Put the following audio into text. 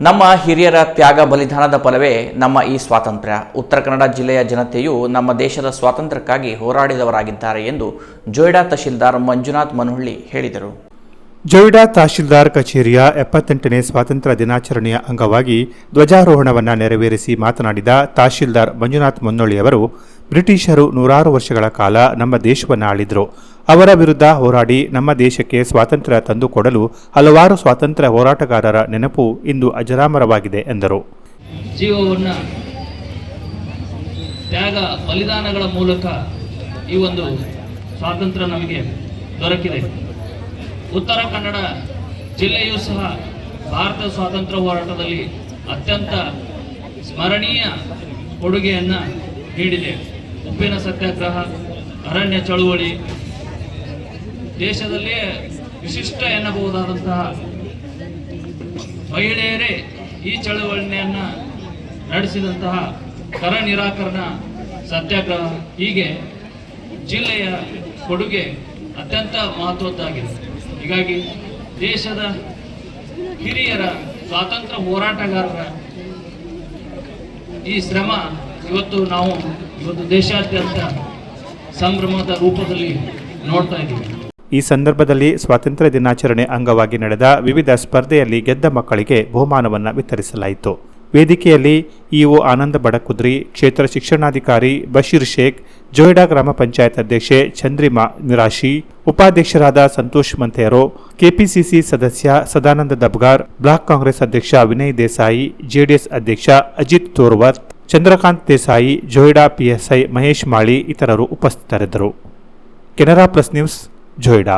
ನಮ್ಮ ಹಿರಿಯರ ತ್ಯಾಗ ಬಲಿದಾನದ ಫಲವೇ ನಮ್ಮ ಈ ಸ್ವಾತಂತ್ರ್ಯ. ಉತ್ತರ ಕನ್ನಡ ಜಿಲ್ಲೆಯ ಜನತೆಯು ನಮ್ಮ ದೇಶದ ಸ್ವಾತಂತ್ರ್ಯಕ್ಕಾಗಿ ಹೋರಾಡಿದವರಾಗಿದ್ದಾರೆ ಎಂದು ಜೋಯ್ಡಾ ತಹಶೀಲ್ದಾರ್ ಮಂಜುನಾಥ್ ಮನುಹಳ್ಳಿ ಹೇಳಿದರು. ಜೊಯ್ಡಾ ತಹಶೀಲ್ದಾರ್ ಕಚೇರಿಯ ಎಪ್ಪತ್ತೆಂಟನೇ ಸ್ವಾತಂತ್ರ್ಯ ದಿನಾಚರಣೆಯ ಅಂಗವಾಗಿ ಧ್ವಜಾರೋಹಣವನ್ನು ನೆರವೇರಿಸಿ ಮಾತನಾಡಿದ ತಹಶೀಲ್ದಾರ್ ಮಂಜುನಾಥ್ ಮೊನ್ನೊಳ್ಳಿಯವರು ಬ್ರಿಟಿಷರು ನೂರಾರು ವರ್ಷಗಳ ಕಾಲ ನಮ್ಮ ದೇಶವನ್ನು ಆಳಿದ್ರು. ಅವರ ವಿರುದ್ಧ ಹೋರಾಡಿ ನಮ್ಮ ದೇಶಕ್ಕೆ ಸ್ವಾತಂತ್ರ್ಯ ತಂದುಕೊಡಲು ಹಲವಾರು ಸ್ವಾತಂತ್ರ್ಯ ಹೋರಾಟಗಾರರ ನೆನಪು ಇಂದು ಅಜರಾಮರವಾಗಿದೆ, ಎಂದರು. ಜೀವವನ್ನು ತ್ಯಾಗ ಬಲಿದಾನಗಳ ಮೂಲಕ ಈ ಒಂದು ಸ್ವಾತಂತ್ರ್ಯ ನಮಗೆ ದೊರಕಿದೆ. ಉತ್ತರ ಕನ್ನಡ ಜಿಲ್ಲೆಯೂ ಸಹ ಭಾರತ ಸ್ವಾತಂತ್ರ್ಯ ಹೋರಾಟದಲ್ಲಿ ಅತ್ಯಂತ ಸ್ಮರಣೀಯ ಕೊಡುಗೆಯನ್ನು ನೀಡಿದೆ. ಉಪ್ಪಿನ ಸತ್ಯಾಗ್ರಹ, ಅರಣ್ಯ ಚಳುವಳಿ ದೇಶದಲ್ಲಿಯೇ ವಿಶಿಷ್ಟ ಎನ್ನಬಹುದಾದಂತಹ ಮಹಿಳೆಯರೇ ಈ ಚಳವಳಿಯನ್ನು ನಡೆಸಿದಂತಹ ಕರ ನಿರಾಕರಣ ಸತ್ಯಾಗ್ರಹ ಹೀಗೆ ಜಿಲ್ಲೆಯ ಕೊಡುಗೆ ಅತ್ಯಂತ ಮಹತ್ವದ್ದಾಗಿದೆ. ಹೀಗಾಗಿ ದೇಶದ ಹಿರಿಯರ ಸ್ವಾತಂತ್ರ್ಯ ಹೋರಾಟಗಾರರ ಈ ಶ್ರಮ ಇವತ್ತು ನಾವು ಇವತ್ತು ದೇಶಾದ್ಯಂತ ಸಂಭ್ರಮದ ರೂಪದಲ್ಲಿ ನೋಡ್ತಾ ಇದ್ದೀವಿ. ಈ ಸಂದರ್ಭದಲ್ಲಿ ಸ್ವಾತಂತ್ರ್ಯ ದಿನಾಚರಣೆ ಅಂಗವಾಗಿ ನಡೆದ ವಿವಿಧ ಸ್ಪರ್ಧೆಯಲ್ಲಿ ಗೆದ್ದ ಮಕ್ಕಳಿಗೆ ಬಹುಮಾನವನ್ನು ವಿತರಿಸಲಾಯಿತು. ವೇದಿಕೆಯಲ್ಲಿ ಇಒ ಆನಂದ ಬಡಕುದ್ರಿ, ಕ್ಷೇತ್ರ ಶಿಕ್ಷಣಾಧಿಕಾರಿ ಬಶೀರ್ ಶೇಖ್, ಜೋಯ್ಡಾ ಗ್ರಾಮ ಪಂಚಾಯತ್ ಅಧ್ಯಕ್ಷೆ ಚಂದ್ರಿಮಾ ನಿರಾಶಿ, ಉಪಾಧ್ಯಕ್ಷರಾದ ಸಂತೋಷ್ ಮಂತೆಯರು ಕೆಪಿಸಿಸಿ ಸದಸ್ಯ ಸದಾನಂದ ದಬ್ಗಾರ್, ಬ್ಲಾಕ್ ಕಾಂಗ್ರೆಸ್ ಅಧ್ಯಕ್ಷ ವಿನಯ್ ದೇಸಾಯಿ, ಜೆಡಿಎಸ್ ಅಧ್ಯಕ್ಷ ಅಜಿತ್ ತೋರ್ವತ್ ಚಂದ್ರಕಾಂತ್ ದೇಸಾಯಿ, ಜೋಯ್ಡಾ ಪಿಎಸ್ಐ ಮಹೇಶ್ ಮಾಳಿ ಇತರರು ಉಪಸ್ಥಿತರಿದ್ದರು. Canara plus news Joida